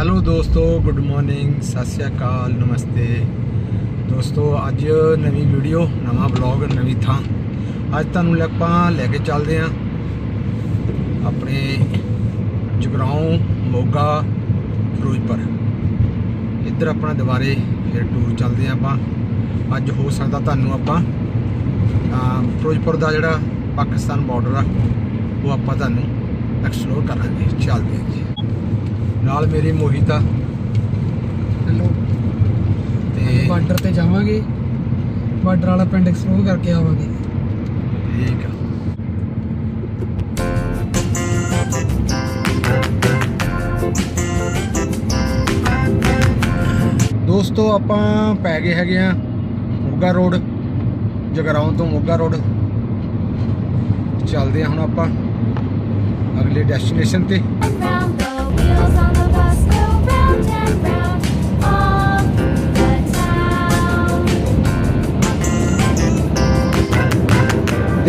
Hello ਦੋਸਤੋ good morning ਸਤਿ ਸ਼੍ਰੀ ਅਕਾਲ ਨਮਸਤੇ। ਦੋਸਤੋ ਅੱਜ ਨਵੀਂ ਵੀਡੀਓ ਨਵਾਂ ਵਲੌਗ ਨਵੀਂ ਥਾਂ। ਅੱਜ ਤੁਹਾਨੂੰ ਲੈ- ਆਪਾਂ ਲੈ ਕੇ ਚੱਲਦੇ ਆਂ। ਆਪਣੇ ਜਗਰਾਉਂ ਮੋਗਾ ਫਿਰੋਜ਼ਪੁਰ। ਇੱਧਰ ਆਪਣਾ ਦੁਬਾਰੇ ਫਿਰ ਟੂਰ ਚੱਲਦੇ ਆਂ ਆਪਾਂ। ਅੱਜ ਹੋ ਸਕਦਾ ਤੁਹਾਨੂੰ ਆਪਾਂ ਅਹ, ਫਿਰੋਜ਼ਪੁਰ ਦਾ ਜਿਹੜਾ ਪਾਕਿਸਤਾਨ ਬਾਰਡਰ ਆ ਉਹ ਆਪਾਂ ਤੁਹਾਨੂੰ ਐਕਸਪਲੋਰ ਕਰਾਂਗੇ। ਚੱਲਦੇ ਹਾਂ ਜੀ। ਨਾਲ ਮੇਰੀ ਮੋਹਿਤਾ। ਹੈਲੋ। ਤੇ ਬਾਰਡਰ ਤੇ ਜਾਵਾਂਗੇ। ਬਾਰਡਰ ਵਾਲਾ ਪਿੰਡ ਐਕਸਪਲੋਰ ਕਰਕੇ ਆਵਾਂਗੇ। ਠੀਕ ਆ। ਦੋਸਤੋ ਆਪਾਂ ਪੈ ਗਏ ਹੈਗੇ ਆ ਮੋਗਾ ਰੋਡ ਜਗਰਾਉਂ ਤੋਂ ਮੋਗਾ ਰੋਡ। ਚੱਲਦੇ ਆ ਹੁਣ ਆਪਾਂ ਅਗਲੇ ਡੈਸਟੀਨੇਸ਼ਨ ਤੇ।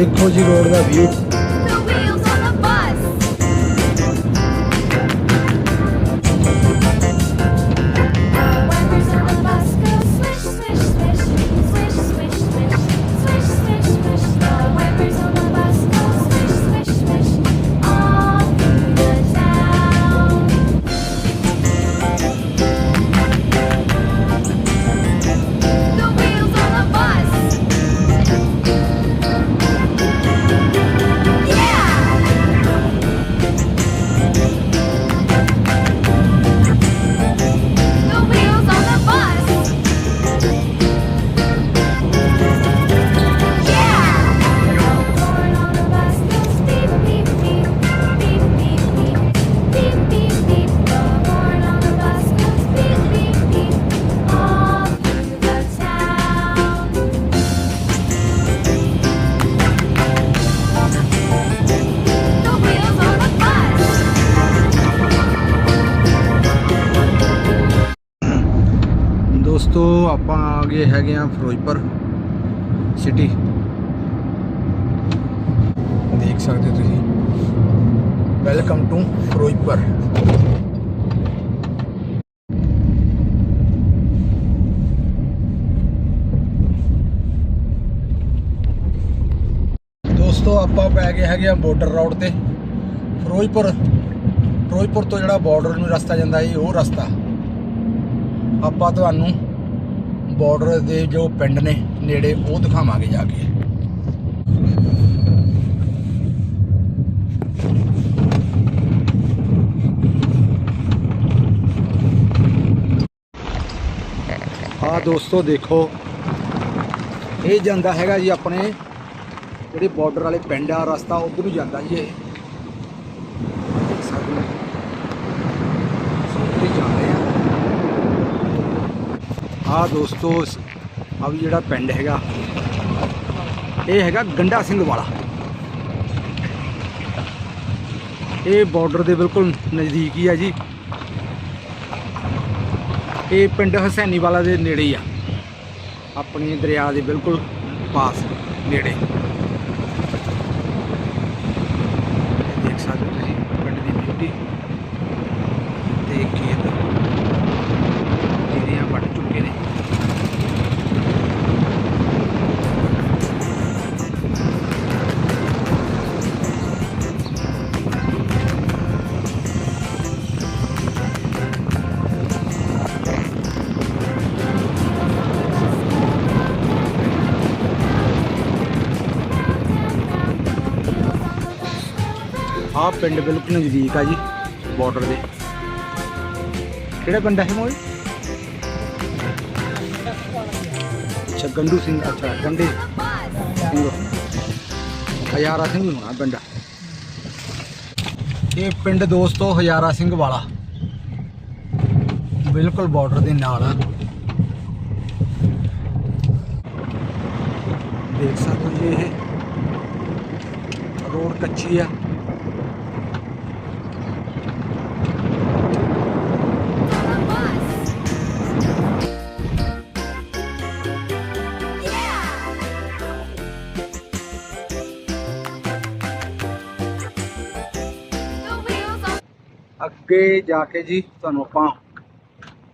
ਦੇਖੋ ਜੀ ਰੋਡ ਦਾ ਵਿਊ ਆਪਾਂ ਆ ਗਏ ਹੈਗੇ ਆ ਫਿਰੋਜ਼ਪੁਰ ਸਿਟੀ ਦੇਖ ਸਕਦੇ ਹੋ ਤੁਸੀਂ। Welcome to Ferozepur. ਦੋਸਤੋ, ਆਪਾਂ ਪੈ ਗਏ ਹੈਗੇ ਆ ਬਾਰਡਰ ਰੋਡ ਤੇ। ਫਿਰੋਜ਼ਪੁਰ ਫਿਰੋਜ਼ਪੁਰ ਤੋਂ ਜਿਹੜਾ ਬਾਰਡਰ ਨੂੰ ਰਸਤਾ ਜਾਂਦਾ ਹੈ ਉਹ ਰਸਤਾ। ਆਪਾਂ ਤੁਹਾਨੂੰ ਬਾਰਡਰ ਦੇ ਜੋ ਪਿੰਡ ਨੇ ਨੇੜੇ, ਉਹ ਦਿਖਾਵਾਂਗੇ ਜਾ ਕੇ। ਆ ਦੋਸਤੋ ਦੇਖੋ, ਇਹ ਜਾਂਦਾ ਹੈਗਾ ਜੀ ਆਪਣੇ ਜਿਹੜੇ ਬਾਰਡਰ ਵਾਲੇ ਪਿੰਡ ਆ, ਰਸਤਾ ਉਧਰ ਨੂੰ ਜਾਂਦਾ ਜੀ ਇਹ ਦੇਖ ਸਕਦੇ ਹੋ। ਅਸੀਂ ਉੱਧਰ ਹੀ ਜਾਂਦੇ ਆ ਦੋਸਤੋ, ਆ ਵੀ ਜਿਹੜਾ ਪਿੰਡ ਹੈਗਾ, ਇਹ ਹੈਗਾ ਗੰਡਾ ਸਿੰਘ ਵਾਲਾ। ਇਹ ਬਾਰਡਰ ਦੇ ਬਿਲਕੁਲ ਨਜ਼ਦੀਕ ਹੀ ਆ ਜੀ। ਇਹ ਪਿੰਡ ਹਸੈਨੀ ਵਾਲਾ ਦੇ ਨੇੜੇ ਹੀ ਆ। ਆਪਣੇ ਦਰਿਆ ਦੇ ਬਿਲਕੁਲ ਪਾਸ ਨੇੜੇ। ਆਹ ਪਿੰਡ ਬਿਲਕੁਲ ਨਜ਼ਦੀਕ ਆ ਜੀ ਬਾਰਡਰ ਦੇ। ਕਿਹੜਾ ਪਿੰਡ ਹੈ ਮੋਏ? ਅੱਛਾ, ਗੰਡੂ ਸਿੰਘ, ਅੱਛਾ, ਗੰਡੇ। ਸਿੰਘ ਹਜ਼ਾਰਾ ਸਿੰਘ ਨੂੰ ਹੋਣਾ ਪਿੰਡ। ਇਹ ਪਿੰਡ ਦੋਸਤੋ ਹਜ਼ਾਰਾ ਸਿੰਘ ਵਾਲਾ। ਬਿਲਕੁਲ ਬਾਰਡਰ ਦੇ ਨਾਲ ਆ। ਦੇਖ ਸਕਦੇ ਹੋ ਜੀ ਇਹ। ਰੋਡ ਕੱਚੀ ਆ। ਅੱਗੇ ਜਾ ਕੇ ਜੀ ਤੁਹਾਨੂੰ ਆਪਾਂ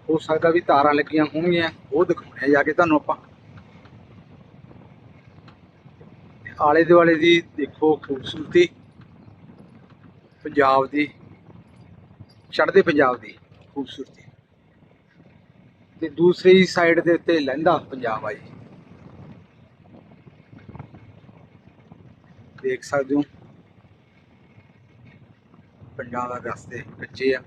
ਹੋ ਸਕਦਾ ਵੀ ਤਾਰਾਂ ਲੱਗੀਆਂ ਹੋਣਗੀਆਂ, ਉਹ ਦਿਖਾਉਣੇ ਜਾ ਕੇ ਤੁਹਾਨੂੰ ਆਪਾਂ। ਆਲੇ ਦੁਆਲੇ ਦੀ ਦੇਖੋ ਖੂਬਸੂਰਤੀ, ਪੰਜਾਬ ਦੀ, ਚੜ੍ਹਦੇ ਪੰਜਾਬ ਦੀ ਖੂਬਸੂਰਤੀ। ਤੇ ਦੂਸਰੀ ਸਾਈਡ ਦੇ ਉੱਤੇ ਲਹਿੰਦਾ ਪੰਜਾਬ ਆ ਜੀ। ਦੇਖ ਸਕਦੇ ਹੋ। ਪਿੰਡਾਂ ਦਾ ਰਸਤੇ ਕੱਚੇ ਆ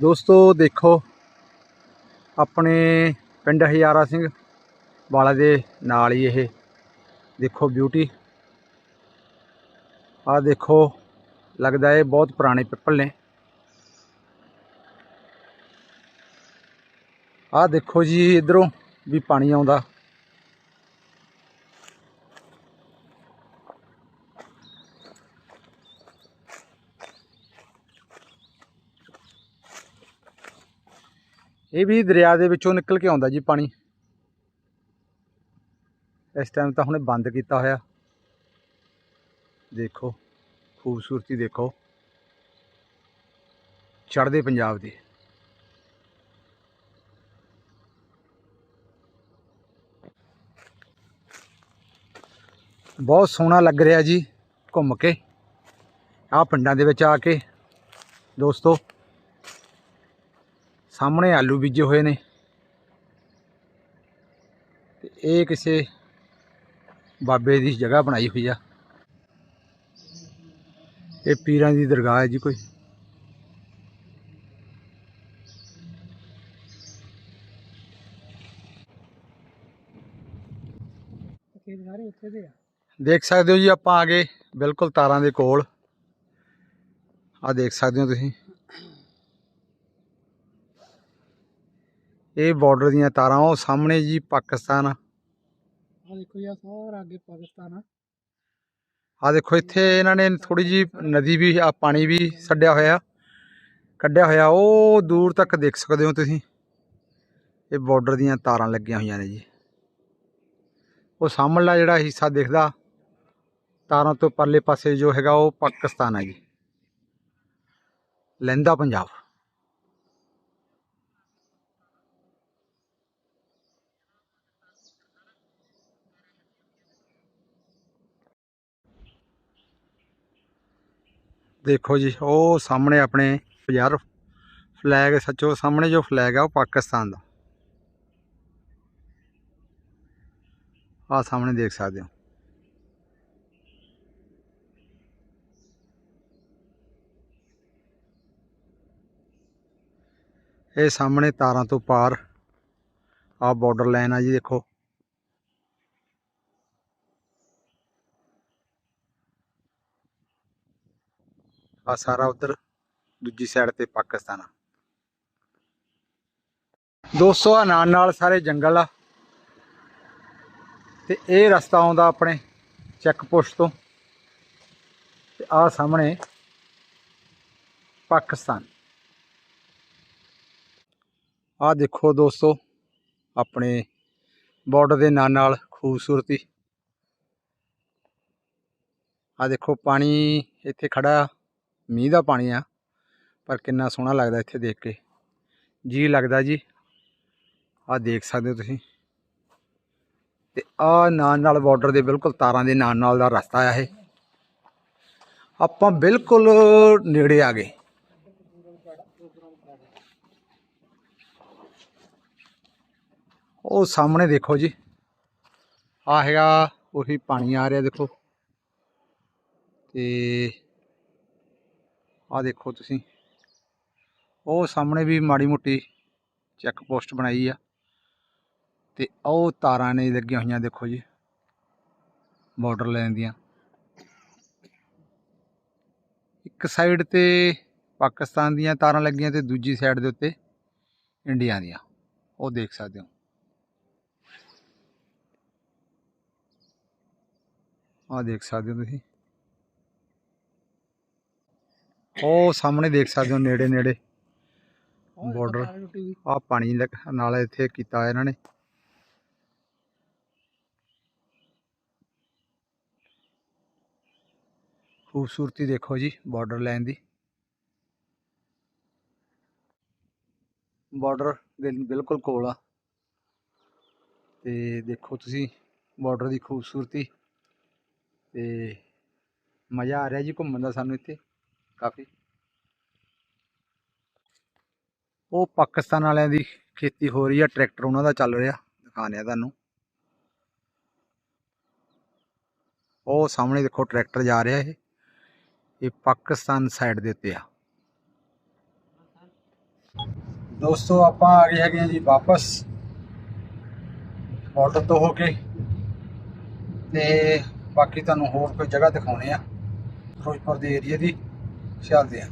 ਦੋਸਤੋ ਦੇਖੋ ਆਪਣੇ ਪਿੰਡ ਹਜ਼ਾਰਾ ਸਿੰਘ ਵਾਲਾ ਦੇ ਨਾਲ ਹੀ ਇਹ ਦੇਖੋ ਬਿਊਟੀ ਆਹ ਦੇਖੋ, ਲੱਗਦਾ ਇਹ ਬਹੁਤ ਪੁਰਾਣੇ ਪਿੱਪਲ ਨੇ। ਆਹ ਦੇਖੋ ਜੀ, ਇਧਰੋਂ ਵੀ ਪਾਣੀ ਆਉਂਦਾ। ਇਹ ਵੀ ਦਰਿਆ ਦੇ ਵਿੱਚੋਂ ਨਿਕਲ ਕੇ ਆਉਂਦਾ ਜੀ ਪਾਣੀ। ਇਸ ਟਾਈਮ ਤਾਂ ਹੁਣੇ ਬੰਦ ਕੀਤਾ ਹੋਇਆ। ਦੇਖੋ, ਖੂਬਸੂਰਤੀ ਦੇਖੋ। ਚੜ੍ਹਦੇ ਪੰਜਾਬ ਦੀ। ਬਹੁਤ ਸੋਹਣਾ ਲੱਗ ਰਿਹਾ ਜੀ ਘੁੰਮ ਕੇ। ਆਹ ਪਿੰਡਾਂ ਦੇ ਵਿੱਚ ਆ ਕੇ, ਦੋਸਤੋ। ਸਾਹਮਣੇ ਆਲੂ ਬੀਜੇ ਹੋਏ ਨੇ। ਤੇ ਇਹ ਕਿਸੇ ਬਾਬੇ ਦੀ ਜਗ੍ਹਾ ਬਣਾਈ ਹੋਈ ਆ। ਇਹ ਪੀਰਾਂ ਦੀ ਦਰਗਾਹ ਹੈ ਜੀ ਕੋਈ। ਦੇਖ ਸਕਦੇ ਹੋ ਜੀ ਆਪਾਂ ਆ ਗਏ ਬਿਲਕੁਲ ਤਾਰਾਂ ਦੇ ਕੋਲ। ਆ ਦੇਖ ਸਕਦੇ ਹੋ ਤੁਸੀਂ। ਇਹ ਬਾਰਡਰ ਦੀਆਂ ਤਾਰਾਂ, ਉਹ ਸਾਹਮਣੇ ਜੀ ਪਾਕਿਸਤਾਨ। ਆ ਦੇਖੋ ਜੀ ਸਾਰਾ ਅੱਗੇ ਪਾਕਿਸਤਾਨ ਆ। ਆ ਦੇਖੋ, ਇੱਥੇ ਇਹਨਾਂ ਨੇ ਥੋੜੀ ਜੀ ਨਦੀ ਵੀ ਆ ਪਾਣੀ ਵੀ ਛੱਡਿਆ ਹੋਇਆ। ਕੱਢਿਆ ਹੋਇਆ, ਉਹ ਦੂਰ ਤੱਕ ਦੇਖ ਸਕਦੇ ਹੋ ਤੁਸੀਂ। ਇਹ ਬਾਰਡਰ ਦੀਆਂ ਤਾਰਾਂ ਲੱਗੀਆਂ ਹੋਈਆਂ ਨੇ ਜੀ। ਉਹ ਸਾਹਮਣਲਾ ਜਿਹੜਾ ਹਿੱਸਾ ਦਿਖਦਾ, ਤਾਰਾਂ ਤੋਂ ਪਰਲੇ ਪਾਸੇ ਜੋ ਹੈਗਾ, ਉਹ ਪਾਕਿਸਤਾਨ ਹੈ ਜੀ। ਲਹਿੰਦਾ ਪੰਜਾਬ। ਦੇਖੋ ਜੀ, ਉਹ ਸਾਹਮਣੇ ਆਪਣੇ ਯਾਰ ਫਲੈਗ ਸੱਚੋ ਸਾਹਮਣੇ ਜੋ ਫਲੈਗ ਆ, ਉਹ ਪਾਕਿਸਤਾਨ ਦਾ। ਆ ਸਾਹਮਣੇ ਦੇਖ ਸਕਦੇ ਹੋ। ਇਹ ਸਾਹਮਣੇ ਤਾਰਾਂ ਤੋਂ ਪਾਰ ਆ ਬਾਰਡਰ ਲਾਈਨ ਆ ਜੀ, ਦੇਖੋ। ਆ ਸਾਰਾ ਉਧਰ, ਦੂਜੀ ਸਾਈਡ ਤੇ ਪਾਕਿਸਤਾਨ ਆ। ਦੋਸਤੋ, ਆ ਨਾਲ ਨਾਲ ਸਾਰੇ ਜੰਗਲ ਆ। ਤੇ ਇਹ ਰਸਤਾ ਆਉਂਦਾ ਆਪਣੇ ਚੈੱਕ ਪੋਸਟ ਤੋਂ। ਤੇ ਆ ਸਾਹਮਣੇ ਪਾਕਿਸਤਾਨ। ਆ ਦੇਖੋ ਦੋਸਤੋ, ਆਪਣੇ ਬਾਰਡਰ ਦੇ ਨਾਲ ਨਾਲ ਖੂਬਸੂਰਤੀ। ਆ ਦੇਖੋ, ਪਾਣੀ ਇੱਥੇ ਖੜਾ ਮੀਂਹ ਦਾ ਪਾਣੀ ਆ, ਪਰ ਕਿੰਨਾ ਸੋਹਣਾ ਲੱਗਦਾ ਇੱਥੇ ਦੇਖ ਕੇ। ਜੀ ਲੱਗਦਾ ਜੀ। ਆ ਦੇਖ ਸਕਦੇ ਹੋ ਤੁਸੀਂ। ਤੇ ਆ ਨਾਲ ਨਾਲ ਬਾਰਡਰ ਦੇ ਬਿਲਕੁਲ ਤਾਰਾਂ ਦੇ ਨਾਲ ਨਾਲ ਦਾ ਰਸਤਾ ਆ ਇਹ। ਆਪਾਂ ਬਿਲਕੁਲ ਨੇੜੇ ਆ ਗਏ। ਉਹ ਸਾਹਮਣੇ ਦੇਖੋ ਜੀ। ਆ ਹੈਗਾ, ਉਹੀ ਪਾਣੀ ਆ ਰਿਹਾ ਦੇਖੋ। ਤੇ ਆ ਦੇਖੋ ਤੁਸੀਂ। ਉਹ ਸਾਹਮਣੇ ਵੀ ਮਾੜੀ ਮੋਟੀ ਚੈੱਕ ਪੋਸਟ ਬਣਾਈ ਆ। ਤੇ ਉਹ ਤਾਰਾਂ ਨੇ ਲੱਗੀਆਂ ਹੋਈਆਂ ਦੇਖੋ ਜੀ। ਬਾਰਡਰ ਲਾਈਨ ਦੀਆਂ। ਇੱਕ ਸਾਈਡ ਤੇ ਪਾਕਿਸਤਾਨ ਦੀਆਂ ਤਾਰਾਂ ਲੱਗੀਆਂ ਤੇ ਦੂਜੀ ਸਾਈਡ ਦੇ ਉੱਤੇ ਇੰਡੀਆ ਦੀਆਂ। ਉਹ ਦੇਖ ਸਕਦੇ ਹੋ। ਆ ਦੇਖ ਸਕਦੇ ਹੋ ਤੁਸੀਂ। ਉਹ ਸਾਹਮਣੇ ਦੇਖ ਸਕਦੇ ਹੋ ਨੇੜੇ ਨੇੜੇ ਬਾਰਡਰ ਆ ਪਾਣੀ ਨਾਲ ਇੱਥੇ ਕੀਤਾ ਇਹਨਾਂ ਨੇ। ਖੂਬਸੂਰਤੀ ਦੇਖੋ ਜੀ ਬਾਰਡਰ ਲਾਈਨ ਦੀ। ਬਾਰਡਰ ਬਿਲਕੁਲ ਕੋਲ ਆ। ਤੇ ਦੇਖੋ ਤੁਸੀਂ ਬਾਰਡਰ ਦੀ ਖੂਬਸੂਰਤੀ। ਤੇ ਮਜ਼ਾ ਆ ਰਿਹਾ ਜੀ ਘੁੰਮਣ ਦਾ ਸਾਨੂੰ ਇੱਥੇ। ਕਾਫੀ। ਉਹ ਪਾਕਿਸਤਾਨ ਵਾਲਿਆਂ ਦੀ ਖੇਤੀ ਹੋ ਰਹੀ ਆ, ਟਰੈਕਟਰ ਉਹਨਾਂ ਦਾ ਚੱਲ ਰਿਹਾ, ਦਿਖਾਉਂਦੇ ਆ ਤੁਹਾਨੂੰ। ਉਹ ਸਾਹਮਣੇ ਦੇਖੋ ਟਰੈਕਟਰ ਜਾ ਰਿਹਾ ਇਹ। ਇਹ ਪਾਕਿਸਤਾਨ ਸਾਈਡ ਦੇ ਉੱਤੇ ਆ। ਦੋਸਤੋ, ਆਪਾਂ ਆ ਗਏ ਹੈਗੇ ਆ ਜੀ ਵਾਪਸ। ਬਾਰਡਰ ਤੋਂ ਹੋ ਕੇ। ਤੇ ਬਾਕੀ ਤੁਹਾਨੂੰ ਹੋਰ ਕੋਈ ਜਗ੍ਹਾ ਦਿਖਾਉਣੇ ਆ, ਫਿਰੋਜ਼ਪੁਰ ਦੇ ਏਰੀਆ ਦੀ। ਚੱਲਦੇ ਆ